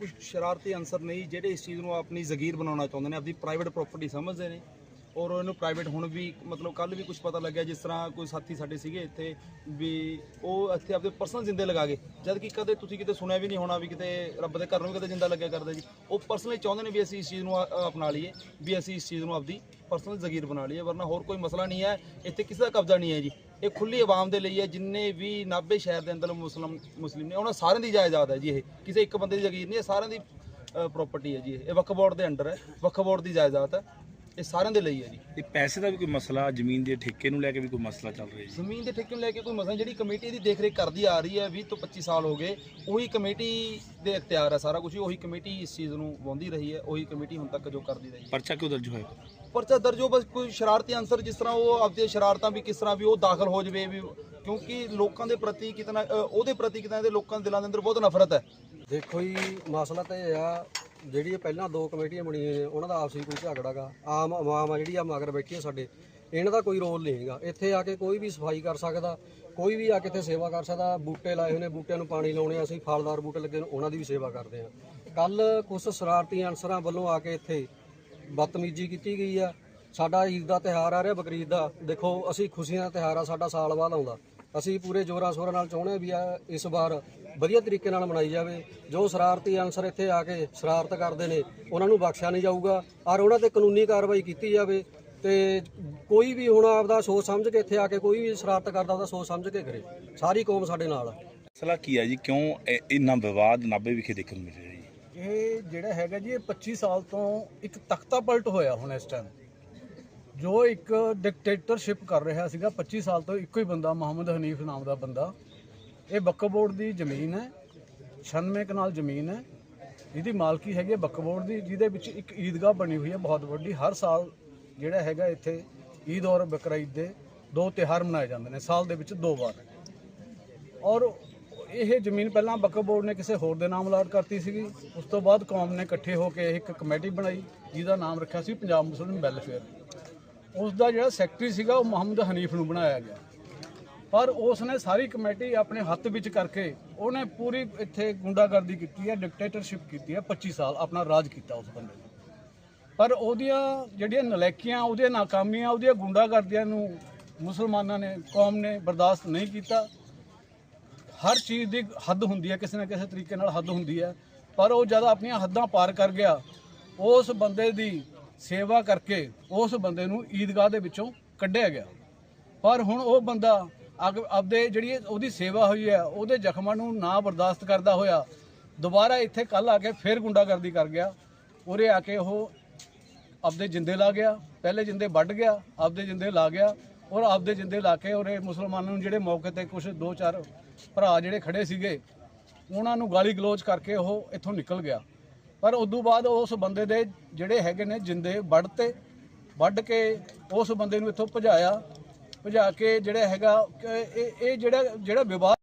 ਕੁਝ ਸ਼ਰਾਰਤੀ ਅਨਸਰ ਨਹੀਂ, ਜਿਹੜੇ ਇਸ ਚੀਜ਼ ਨੂੰ ਆਪਣੀ ਜ਼ਗੀਰ ਬਣਾਉਣਾ ਚਾਹੁੰਦੇ ਨੇ ਆਪਣੀ ਪ੍ਰਾਈਵੇਟ ਪ੍ਰਾਪਰਟੀ ਸਮਝਦੇ ਨੇ ਔਰ ਇਹਨੂੰ ਪ੍ਰਾਈਵੇਟ ਹੁਣ ਵੀ ਮਤਲਬ ਕੱਲ ਵੀ ਕੁਝ ਪਤਾ ਲੱਗਿਆ ਜਿਸ ਤਰ੍ਹਾਂ ਕੋਈ ਸਾਥੀ ਸਾਡੇ ਸੀਗੇ ਇੱਥੇ ਵੀ ਉਹ ਇੱਥੇ ਆਪਦੇ ਪਰਸਨਲ ਜਿੰਦੇ ਲਗਾ ਗਏ ਜਦ ਕਿ ਕਦੇ ਤੁਸੀਂ ਕਿਤੇ ਸੁਣਿਆ ਵੀ ਨਹੀਂ ਹੋਣਾ ਵੀ ਕਿਤੇ ਰੱਬ ਦੇ ਘਰ ਨੂੰ ਵੀ ਕਦੇ ਜਿੰਦਾ ਲੱਗਿਆ ਕਰਦਾ ਜੀ। ਉਹ ਪਰਸਨਲੀ ਚਾਹੁੰਦੇ ਨੇ ਵੀ ਅਸੀਂ ਇਸ ਚੀਜ਼ ਨੂੰ ਅਪਣਾ ਲਈਏ, ਵੀ ਅਸੀਂ ਇਸ ਚੀਜ਼ ਨੂੰ ਆਪਦੀ ਪਰਸਨਲ ਜ਼ਗੀਰ ਬਣਾ ਲਈਏ, ਵਰਨਾ ਹੋਰ ਕੋਈ ਮਸਲਾ ਨਹੀਂ ਹੈ, ਇੱਥੇ ਕਿਸੇ ਦਾ ਕਬਜ਼ਾ ਨਹੀਂ ਹੈ ਜੀ। ਇਹ ਖੁੱਲੀ ਆਵਾਮ ਦੇ ਲਈ ਹੈ, ਜਿੰਨੇ ਵੀ ਨਾਭੇ ਸ਼ਹਿਰ ਦੇ ਅੰਦਰ ਮੁਸਲਮ, ਮੁਸਲਿਮ ਨੇ, ਉਹਨਾਂ ਸਾਰਿਆਂ ਦੀ ਜਾਇਦਾਦ ਹੈ ਜੀ ਇਹ। ਕਿਸੇ ਇੱਕ ਬੰਦੇ ਦੀ ਜ਼ਗੀਰ ਨਹੀਂ ਹੈ ਸਾਰਿਆਂ ਦੀ ਪ੍ਰਾਪਰਟੀ ਹੈ ਜੀ ਇਹ। ਇਹ ਵਕਫ ਬੋਰਡ ਦੇ ਅੰਡਰ ਹੈ ਵਕਫ ਬੋਰਡ ਦੀ ਜਾਇਦਾਦ ਹੈ। ਇਹ ਸਾਰਿਆਂ ਦੇ ਲਈ ਹੈ ਜੀ। ਤੇ ਪੈਸੇ ਦਾ ਵੀ ਕੋਈ ਮਸਲਾ ਜ਼ਮੀਨ ਦੇ ਠੇਕੇ ਨੂੰ ਲੈ ਕੇ ਵੀ ਕੋਈ ਮਸਲਾ ਚੱਲ ਰਿਹਾ ਜੀ? ਜ਼ਮੀਨ ਦੇ ਠੇਕੇ ਨੂੰ ਲੈ ਕੇ ਕੋਈ ਮਸਲਾ ਨਹੀਂ, ਜਿਹੜੀ ਕਮੇਟੀ ਦੀ ਦੇਖਰੇਖ ਕਰਦੀ ਆ ਰਹੀ ਹੈ 20 ਤੋਂ 25 ਸਾਲ ਹੋ ਗਏ ਉਹੀ ਕਮੇਟੀ ਦੇ ਇਖਤਿਆਰ ਹੈ ਸਾਰਾ ਕੁਝ ਉਹੀ ਕਮੇਟੀ ਇਸ ਚੀਜ਼ ਨੂੰ ਵਾਉਂਦੀ ਰਹੀ ਹੈ ਉਹੀ ਕਮੇਟੀ ਹੁਣ ਤੱਕ ਜੋ ਕਰਦੀ ਰਹੀ ਹੈ। ਪਰਚਾ ਕਿਉਂ ਦਰਜ ਹੋਇਆ? ਪਰਚਾ ਦਰਜ ਹੋ ਬਸ ਕੋਈ ਸ਼ਰਾਰਤੀ ਅਨਸਰ ਜਿਸ ਤਰ੍ਹਾਂ ਉਹ ਆਪਦੀਆਂ ਸ਼ਰਾਰਤਾਂ ਵੀ ਕਿਸ ਤਰ੍ਹਾਂ ਵੀ ਉਹ ਦਾਖਲ ਹੋ ਜਵੇ ਵੀ ਕਿਉਂਕਿ ਲੋਕਾਂ ਦੇ ਪ੍ਰਤੀ ਕਿਤਨਾ ਅ, ਉਹਦੇ ਪ੍ਰਤੀ ਕਿਤਨਾ ਦੇ ਲੋਕਾਂ ਦੇ ਦਿਲਾਂ ਦੇ ਅੰਦਰ ਬਹੁਤ ਨਫ਼ਰਤ ਹੈ। ਦੇਖੋ ਜੀ ਮਸਲਾ ਤਾਂ ਇਹ ਆ ਜਿਹੜੀ ਇਹ ਪਹਿਲਾਂ ਦੋ ਕਮੇਟੀਆਂ ਬਣੀਆਂ ਨੇ, ਉਹਨਾਂ ਦਾ ਆਪਸੀ ਕੋਈ ਝਗੜਾਗਾ ਆਮ ਆਵਾਮ ਆ ਜਿਹੜੀ ਆ ਮਗਰ ਬੈਠੀ ਆ ਸਾਡੇ। ਇਹਨਾਂ ਦਾ ਕੋਈ ਰੋਲ ਨਹੀਂ ਹੈਗਾ। ਇੱਥੇ ਆ ਕੇ ਕੋਈ ਵੀ ਸਫ਼ਾਈ ਕਰ ਸਕਦਾ, ਕੋਈ ਵੀ ਆ ਕੇ ਇੱਥੇ ਸੇਵਾ ਕਰ ਸਕਦਾ। ਬੂਟੇ ਲਾਏ ਹੋਏ ਨੇ, ਬੂਟਿਆਂ ਨੂੰ ਪਾਣੀ ਲਾਉਣੇ ਅਸੀਂ, ਫਲਦਾਰ ਬੂਟੇ ਲੱਗੇ ਨੇ ਉਹਨਾਂ ਦੀ ਵੀ ਸੇਵਾ ਕਰਦੇ ਆ। ਕੱਲ ਕੁਝ ਸ਼ਰਾਰਤੀ ਅਨਸਰਾਂ ਵੱਲੋਂ ਆ ਕੇ ਇੱਥੇ ਬਦਤਮੀਜ਼ੀ ਕੀਤੀ ਗਈ ਆ। ਸਾਡਾ ਈਦ ਦਾ ਤਿਹਾਰ ਆ ਰਿਹਾ, ਬਕਰੀਦ ਦਾ। ਦੇਖੋ, ਅਸੀਂ ਖੁਸ਼ੀਆਂ ਦਾ ਤਿਹਾਰ ਆ, ਸਾਡਾ ਸਾਲ ਬਾਅਦ ਆਉਂਦਾ। ਅਸੀਂ ਪੂਰੇ ਜੋਰਾਂ ਸ਼ੋਰਾਂ ਨਾਲ ਚਾਹੁੰਦੇ ਹਾਂ ਵੀ ਆ ਇਸ ਵਾਰ ਵਧੀਆ ਤਰੀਕੇ ਨਾਲ ਮਨਾਈ ਜਾਵੇ। ਜੋ ਸ਼ਰਾਰਤੀ ਅਨਸਰ ਇੱਥੇ ਆ ਕੇ ਸ਼ਰਾਰਤ ਕਰਦੇ ਨੇ ਉਹਨਾਂ ਨੂੰ ਬਖਸ਼ਿਆ ਨਹੀਂ ਜਾਊਗਾ ਔਰ ਉਹਨਾਂ ਤੇ ਕਾਨੂੰਨੀ ਕਾਰਵਾਈ ਕੀਤੀ ਜਾਵੇ ਤੇ ਕੋਈ ਵੀ ਹੁਣ ਆਪਦਾ ਸੋਚ ਸਮਝ ਕੇ ਇੱਥੇ ਆ ਕੇ ਕੋਈ ਵੀ ਸ਼ਰਾਰਤ ਕਰਦਾ ਉਹਦਾ ਸੋਚ ਸਮਝ ਕੇ ਕਰੇ। ਸਾਰੀ ਕੌਮ ਸਾਡੇ ਨਾਲ ਆ। ਮਸਲਾ ਕੀ ਹੈ ਜੀ? ਕਿਉਂ ਇਹ- ਇੰਨਾ ਵਿਵਾਦ ਨਾਭੇ ਵਿਖੇ ਦੇਖਣ ਨੂੰ ਮਿਲ ਰਿਹਾ ਜੀ? ਇਹ ਜਿਹੜਾ ਹੈਗਾ ਜੀ ਇਹ 25 ਸਾਲ ਤੋਂ ਇੱਕ ਤਖਤਾ ਪਲਟ ਹੋਇਆ ਹੁਣ ਇਸ ਟਾਈਮ ਜੋ ਇੱਕ ਡਿਕਟੇਟਰਸ਼ਿਪ ਕਰ ਰਿਹਾ ਸੀਗਾ 25 ਸਾਲ ਤੋਂ ਇੱਕੋ ਹੀ ਬੰਦਾ, ਮੁਹੰਮਦ ਹਨੀਫ ਨਾਮ ਦਾ ਬੰਦਾ। ਇਹ ਬੱਕਰ ਬੋਰਡ ਦੀ ਜ਼ਮੀਨ ਹੈ 96 ਕਨਾਲ ਜ਼ਮੀਨ ਹੈ। ਇਹਦੀ ਮਾਲਕੀ ਹੈਗੀ ਹੈ ਬੱਕਰ ਬੋਰਡ ਦੀ, ਜਿਹਦੇ ਵਿੱਚ ਇੱਕ ਈਦਗਾਹ ਬਣੀ ਹੋਈ ਹੈ ਬਹੁਤ ਵੱਡੀ। ਹਰ ਸਾਲ ਜਿਹੜਾ ਹੈਗਾ ਇੱਥੇ ਈਦ ਔਰ ਬਕਰੀਦ ਦੇ ਦੋ ਤਿਉਹਾਰ ਮਨਾਏ ਜਾਂਦੇ ਨੇ, ਸਾਲ ਦੇ ਵਿੱਚ ਦੋ ਵਾਰ। ਔਰ ਇਹ ਜ਼ਮੀਨ ਪਹਿਲਾਂ ਬੱਕਰ ਬੋਰਡ ਨੇ ਕਿਸੇ ਹੋਰ ਦੇ ਨਾਮ ਅਲਾਟ ਕਰਤੀ ਸੀਗੀ। ਉਸ ਤੋਂ ਬਾਅਦ ਕੌਮ ਨੇ ਇਕੱਠੇ ਹੋ ਕੇ ਇੱਕ ਕਮੇਟੀ ਬਣਾਈ, ਜਿਹਦਾ ਨਾਮ ਰੱਖਿਆ ਸੀ ਪੰਜਾਬ ਮੁਸਲਿਮ ਵੈਲਫੇਅਰ। ਉਸ ਦਾ ਜਿਹੜਾ ਸੈਕਟਰੀ ਸੀਗਾ ਉਹ ਮੁਹੰਮਦ ਹਨੀਫ ਨੂੰ ਬਣਾਇਆ ਗਿਆ। ਪਰ ਉਸ ਨੇ ਸਾਰੀ ਕਮੇਟੀ ਆਪਣੇ ਹੱਥ ਵਿੱਚ ਕਰਕੇ ਉਹਨੇ ਪੂਰੀ ਇੱਥੇ ਗੁੰਡਾਗਰਦੀ ਕੀਤੀ ਹੈ ਡਿਕਟੇਟਰਸ਼ਿਪ ਕੀਤੀ ਹੈ 25 ਸਾਲ ਆਪਣਾ ਰਾਜ ਕੀਤਾ ਉਸ ਬੰਦੇ ਨੇ। ਪਰ ਉਹਦੀਆਂ ਜਿਹੜੀਆਂ ਨਲੈਕੀਆਂ, ਉਹਦੀਆਂ ਨਾਕਾਮੀਆਂ, ਉਹਦੀਆਂ ਗੁੰਡਾਗਰਦੀਆਂ ਨੂੰ ਮੁਸਲਮਾਨਾਂ ਨੇ, ਕੌਮ ਨੇ ਬਰਦਾਸ਼ਤ ਨਹੀਂ ਕੀਤਾ। ਹਰ ਚੀਜ਼ ਦੀ ਹੱਦ ਹੁੰਦੀ ਹੈ, ਕਿਸੇ ਨਾ ਕਿਸੇ ਤਰੀਕੇ ਨਾਲ ਹੱਦ ਹੁੰਦੀ ਹੈ। ਪਰ ਉਹ ਜਦ ਆਪਣੀਆਂ ਹੱਦਾਂ ਪਾਰ ਕਰ ਗਿਆ, ਉਸ ਬੰਦੇ ਦੀ ਸੇਵਾ ਕਰਕੇ ਉਸ ਬੰਦੇ ਨੂੰ ਈਦਗਾਹ ਦੇ ਵਿੱਚੋਂ ਕੱਢਿਆ ਗਿਆ। ਪਰ ਹੁਣ ਉਹ ਬੰਦਾ ਅਗ- ਆਪਦੇ ਜਿਹੜੀ ਉਹਦੀ ਸੇਵਾ ਹੋਈ ਹੈ, ਉਹਦੇ ਜ਼ਖਮਾਂ ਨੂੰ ਨਾ ਬਰਦਾਸ਼ਤ ਕਰਦਾ ਹੋਇਆ, ਦੁਬਾਰਾ ਇੱਥੇ ਕੱਲ ਆ ਕੇ ਫੇਰ ਗੁੰਡਾਗਰਦੀ ਕਰ ਗਿਆ। ਉਰੇ ਆ ਕੇ ਉਹ ਆਪਦੇ ਜਿੰਦੇ ਲਾ ਗਿਆ, ਪਹਿਲੇ ਜਿੰਦੇ ਵੱਢ ਗਿਆ, ਆਪਦੇ ਜਿੰਦੇ ਲਾ ਗਿਆ ਔਰ ਆਪਦੇ ਜਿੰਦੇ ਲਾ ਕੇ ਔਰੇ ਮੁਸਲਮਾਨਾਂ ਨੂੰ ਜਿਹੜੇ ਮੌਕੇ ਤੇ ਕੁਝ ਦੋ ਚਾਰ ਭਰਾ ਜਿਹੜੇ ਖੜੇ ਸੀਗੇ, ਉਹਨਾਂ ਨੂੰ ਗਾਲੀ ਗਲੋਚ ਕਰਕੇ ਉਹ ਇੱਥੋਂ ਨਿਕਲ ਗਿਆ। ਪਰ ਉਦੋਂ ਬਾਅਦ ਉਸ ਬੰਦੇ ਦੇ ਜਿਹੜੇ ਹੈਗੇ ਨੇ ਜਿੰਦੇ ਵੱਢ ਤੇ, ਵੱਢ ਕੇ ਉਸ ਬੰਦੇ ਨੂੰ ਇੱਥੋਂ ਭਜਾਇਆ, ਭਜਾ ਕੇ ਜਿਹੜਾ ਹੈਗਾ ਇਹ ਇਹ ਜਿਹੜਾ ਜਿਹੜਾ ਵਿਵਾਦ